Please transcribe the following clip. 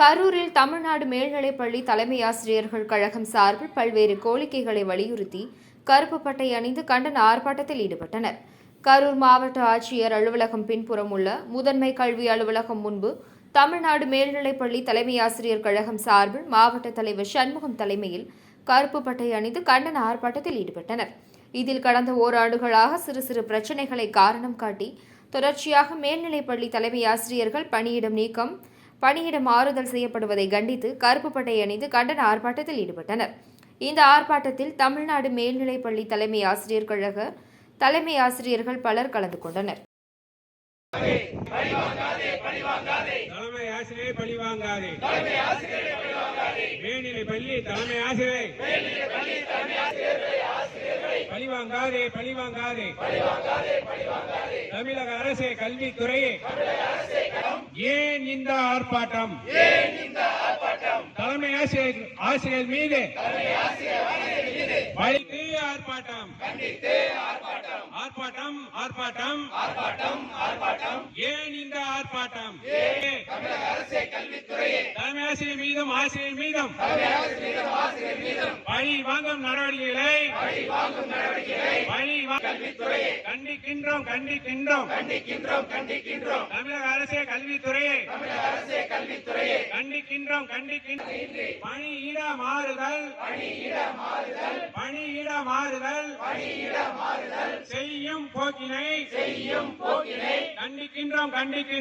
கரூரில் தமிழ்நாடு மேல்நிலைப்பள்ளி தலைமை ஆசிரியர்கள் கழகம் சார்பில் பல்வேறு கோரிக்கைகளை வலியுறுத்தி கருப்பு பட்டை அணிந்து கண்டன ஆர்ப்பாட்டத்தில் ஈடுபட்டனர். கரூர் மாவட்ட ஆட்சியர் அலுவலகம் பின்புறம் உள்ள முதன்மை கல்வி அலுவலகம் முன்பு தமிழ்நாடு மேல்நிலைப்பள்ளி தலைமை ஆசிரியர் கழகம் சார்பில் மாவட்ட தலைவர் சண்முகம் தலைமையில் கருப்பு பட்டை அணிந்து கண்டன ஆர்ப்பாட்டத்தில் ஈடுபட்டனர். இதில் கடந்த ஓராண்டுகளாக சிறு சிறு பிரச்சினைகளை காரணம் காட்டி தொடர்ச்சியாக மேல்நிலைப்பள்ளி தலைமை ஆசிரியர்கள் பணியிடம் நீக்கம் பணியிட மாறுதல் செய்யப்படுவதை கண்டித்து கருப்பு பட்டை அணிந்து கண்டன ஆர்ப்பாட்டத்தில் ஈடுபட்டனர். இந்த ஆர்ப்பாட்டத்தில் தமிழ்நாடு மேல்நிலைப்பள்ளி தலைமை ஆசிரியர் கழக தலைமை ஆசிரியர்கள் பலர் கலந்து கொண்டனர். தலைமை ஆசிரியை பழி வாங்காதே. மேல்நிலை பள்ளி தலைமை ஆசிரியை. பழி வாங்காதே பழி வாங்காதே. தமிழக அரசே கல்வித்துறையே. ஏன் இந்த ஆர்ப்பாட்டம்? தலைமை ஆசிரியர் ஆசிரியர் மீது. பழித்து ஆர்ப்பாட்டம். ஆர்ப்பாட்டம் ஆர்ப்பாட்டம். ஏன் இந்த ஆர்ப்பாட்டம்? தலைமை ஆசிரியர் மீதும் ஆசிரியர் மீதும். பழி வாங்கும் நடவடிக்கைகளை பழி வா- கண்டிக்கின்றோம் கண்டிக்கின்றோம். தமிழக அரசே கல்வித்துறையை. கண்டிக்கின்றோம் கண்டிக்கின்றோம். பணியிட மாறுதல். பணியிட மாறுதல். செய்யும் போக்கினை. கண்டிக்கின்றோம் கண்டிக்கின்றோம்.